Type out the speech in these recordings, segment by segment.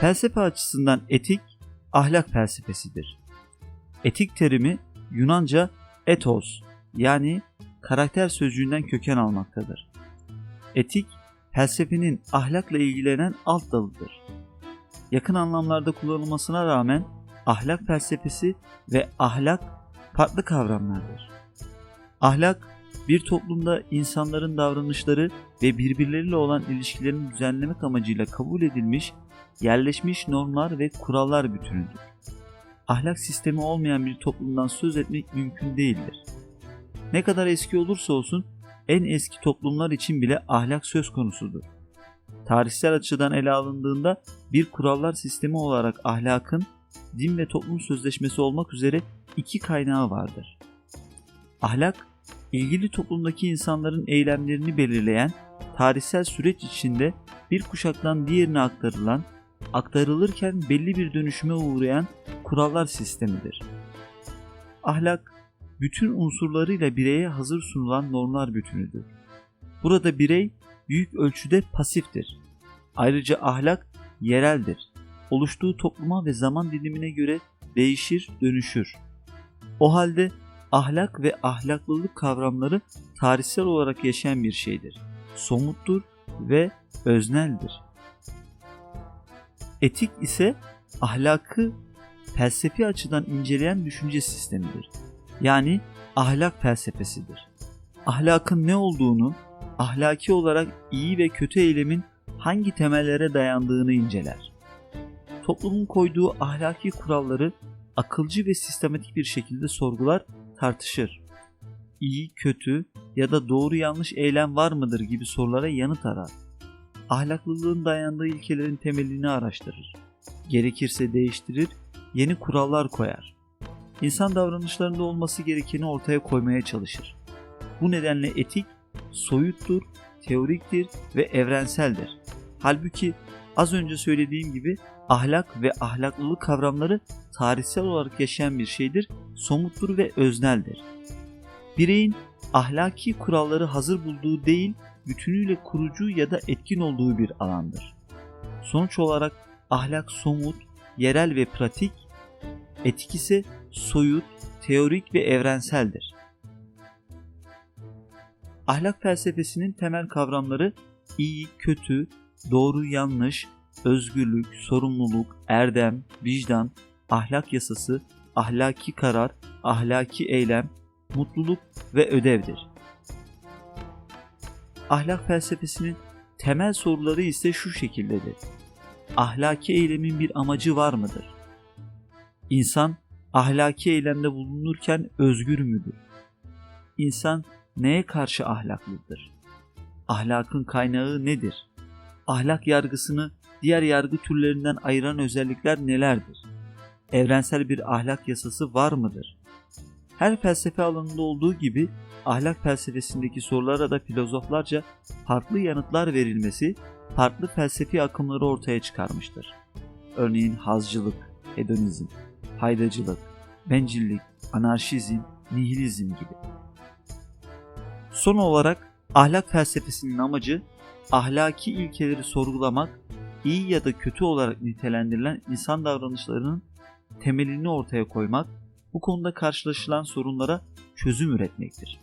Felsefe açısından etik, ahlak felsefesidir. Etik terimi Yunanca ethos yani karakter sözcüğünden köken almaktadır. Etik, felsefenin ahlakla ilgilenen alt dalıdır. Yakın anlamlarda kullanılmasına rağmen ahlak felsefesi ve ahlak farklı kavramlardır. Ahlak, bir toplumda insanların davranışları ve birbirleriyle olan ilişkilerini düzenlemek amacıyla kabul edilmiş, yerleşmiş normlar ve kurallar bütünüdür. Ahlak sistemi olmayan bir toplumdan söz etmek mümkün değildir. Ne kadar eski olursa olsun en eski toplumlar için bile ahlak söz konusudur. Tarihsel açıdan ele alındığında bir kurallar sistemi olarak ahlakın din ve toplum sözleşmesi olmak üzere iki kaynağı vardır. Ahlak, ilgili toplumdaki insanların eylemlerini belirleyen tarihsel süreç içinde bir kuşaktan diğerine aktarılan, aktarılırken belli bir dönüşüme uğrayan kurallar sistemidir. Ahlak, bütün unsurlarıyla bireye hazır sunulan normlar bütünüdür. Burada birey büyük ölçüde pasiftir. Ayrıca ahlak yereldir. Oluştuğu topluma ve zaman dilimine göre değişir, dönüşür. O halde ahlak ve ahlaklılık kavramları tarihsel olarak yaşayan bir şeydir. Somuttur ve özneldir. Etik ise ahlakı felsefi açıdan inceleyen düşünce sistemidir. Yani ahlak felsefesidir. Ahlakın ne olduğunu, ahlaki olarak iyi ve kötü eylemin hangi temellere dayandığını inceler. Toplumun koyduğu ahlaki kuralları akılcı ve sistematik bir şekilde sorgular, tartışır. İyi, kötü ya da doğru yanlış eylem var mıdır gibi sorulara yanıt arar. Ahlaklılığın dayandığı ilkelerin temelini araştırır. Gerekirse değiştirir, yeni kurallar koyar. İnsan davranışlarında olması gerekeni ortaya koymaya çalışır. Bu nedenle etik soyuttur, teoriktir ve evrenseldir. Halbuki az önce söylediğim gibi ahlak ve ahlaklılık kavramları tarihsel olarak yaşayan bir şeydir, somuttur ve özneldir. Bireyin ahlaki kuralları hazır bulduğu değil, bütünüyle kurucu ya da etkin olduğu bir alandır. Sonuç olarak ahlak somut, yerel ve pratik, etik ise soyut, teorik ve evrenseldir. Ahlak felsefesinin temel kavramları iyi, kötü, doğru, yanlış, özgürlük, sorumluluk, erdem, vicdan, ahlak yasası, ahlaki karar, ahlaki eylem, mutluluk ve ödevdir. Ahlak felsefesinin temel soruları ise şu şekildedir. Ahlaki eylemin bir amacı var mıdır? İnsan ahlaki eylemde bulunurken özgür müdür? İnsan neye karşı ahlaklıdır? Ahlakın kaynağı nedir? Ahlak yargısını diğer yargı türlerinden ayıran özellikler nelerdir? Evrensel bir ahlak yasası var mıdır? Her felsefe alanında olduğu gibi ahlak felsefesindeki sorulara da filozoflarca farklı yanıtlar verilmesi farklı felsefi akımları ortaya çıkarmıştır. Örneğin hazcılık, hedonizm, faydacılık, bencillik, anarşizm, nihilizm gibi. Son olarak ahlak felsefesinin amacı ahlaki ilkeleri sorgulamak, iyi ya da kötü olarak nitelendirilen insan davranışlarının temelini ortaya koymak, bu konuda karşılaşılan sorunlara çözüm üretmektir.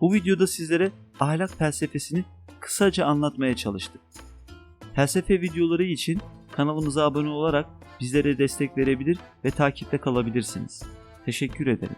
Bu videoda sizlere ahlak felsefesini kısaca anlatmaya çalıştık. Felsefe videoları için kanalımıza abone olarak bizlere destek verebilir ve takipte kalabilirsiniz. Teşekkür ederim.